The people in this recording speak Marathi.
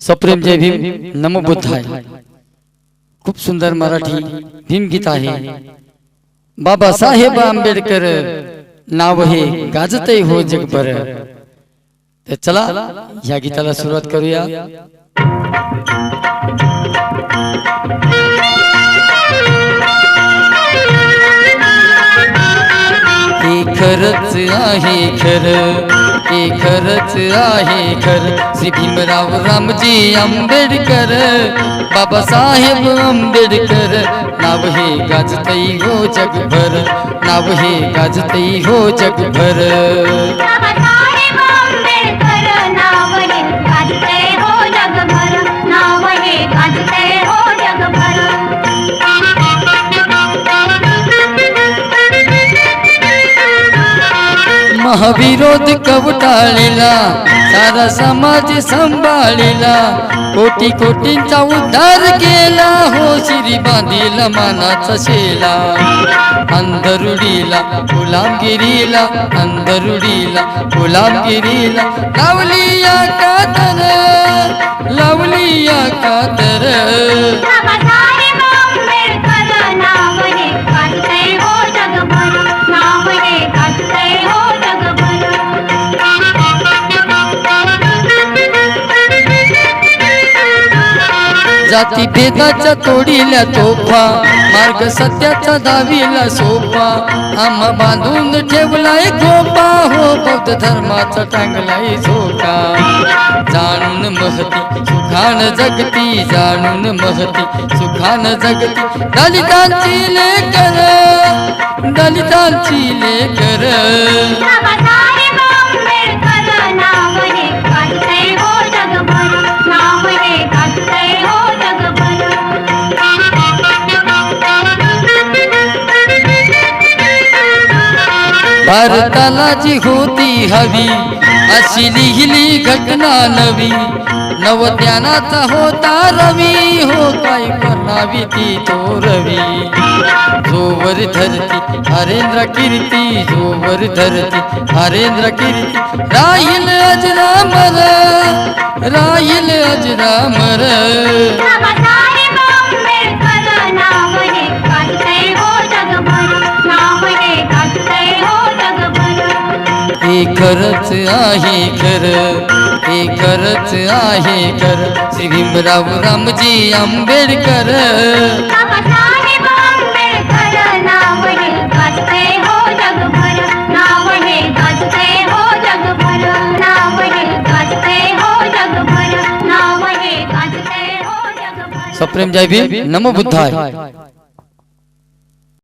सप्रेम जय भीम नमो बुद्धाय खूप सुंदर मराठी भीमगीत आहे। बाबासाहेब आंबेडकर नाव हे गाजतय हो जगभर। तर चला या गीताला सुरुवात करूया। हे खरच आहे खर। आहे खरच आहे खर. श्री भीमराव रामजी आंबेडकर बाबासाहेब आंबेडकर. नाव हे गाजतई हो जगभर नाव हे गाजतई हो जगभर. जगभर कब कवटाळलेला सारा समाज सांभाळलेला कोटी कोटींचा उद्धार केला हो श्री बांधीला मानाचा शेला. अंधरुडीला गुलामगिरीला अंधरुडीला गुलामगिरीला लावली या कातर लावली या कातर. जाती भेदाच्या तोडील्या तोफा. मार्ग सत्याचा दावीला सोपा. आम्हा बांधून ठेवलाय गोपा. हो बौद्ध धर्माचा टांगलाय झोका जाणून महती सुखान जगती जाणून महती सुखान जगती. दलितांची लेकर दलितांची लेकर. भारताला जी होती हवी अशी लिहिली घटना नवी. नवज्ञानाचा होता रवी हो काय म्हणावी ती तो रवी. जोवर धरती हरेंद्र कीर्ती जोवर धरती हरेंद्र कीर्ती. राहील अजरामर राहील अजरामर. खरच आहे खर हे खरच आहे खर श्री भीमराव रामजी आंबेडकर. हे हो हे हो हे हो हे हो सप्रेम जय भीम नमो बुद्धाय.